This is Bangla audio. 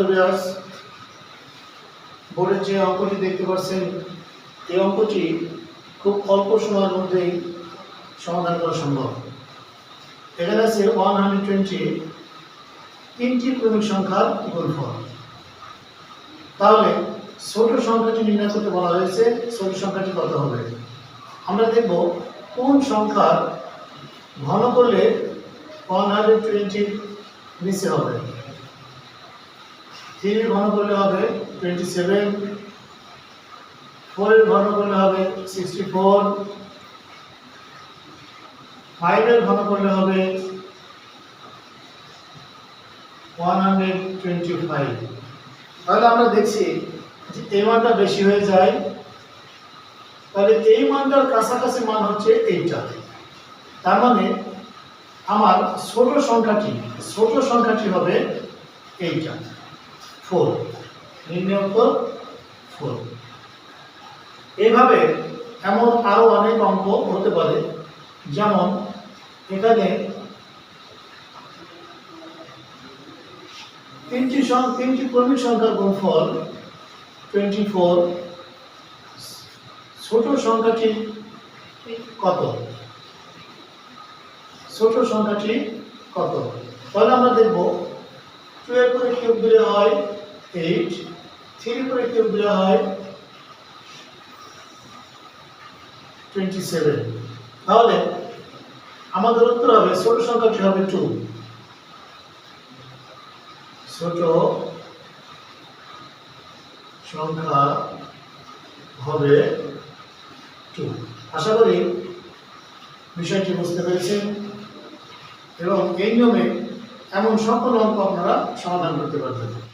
খাদ্যব্যাস বোর্ডের যে অঙ্কটি দেখতে পাচ্ছেন এই অঙ্কটি খুব অল্প সময়ের মধ্যেই সমাধান করা সম্ভব। এখানে আছে ওয়ান হান্ড্রেড টোয়েন্টি তিনটি ক্রমিক সংখ্যার গুণফল। তাহলে ছোট সংখ্যাটি নির্ণয় করতে বলা হয়েছে, ছোট সংখ্যাটি কত হবে? আমরা দেখব কোন সংখ্যার ঘন করলে ওয়ান হান্ড্রেড টোয়েন্টির নিচে হবে। থ্রির ঘন করলে হবে টোয়েন্টি সেভেন ফোরের ঘন করলে হবে সিক্সটি ফোর ফাইভের ঘন করলে হবে ওয়ান হান্ড্রেড টোয়েন্টি ফাইভ তাহলে আমরা দেখছি যে এই মানটা বেশি হয়ে যায়, তাহলে এই মানটার কাছাকাছি মান হচ্ছে এইটা। তার মানে আমার ছোট সংখ্যাটি ছোট সংখ্যাটি হবে এইটা। ফোর নির্ণয় উত্তর ফোর এইভাবে এমন আরও অনেক অঙ্ক হতে পারে। যেমন এখানে তিনটি তিনটি ক্রমিক সংখ্যার গুণফল টোয়েন্টি ফোর ছোট সংখ্যাটি কত? ছোট সংখ্যাটি কত? তাহলে আমরা দেখব। টু এর করে কিউব দিলে হয় এইট থ্রি দিলে হয় টোয়েন্টি সেভেন তাহলে আমাদের উত্তর হবে, ছোট সংখ্যাটি হবে টু ছোট সংখ্যা হবে টু আশা করি বিষয়টি বুঝতে পেরেছেন এবং এই নিয়মে এমন সকল অঙ্ক আপনারা সমাধান করতে পারবেন।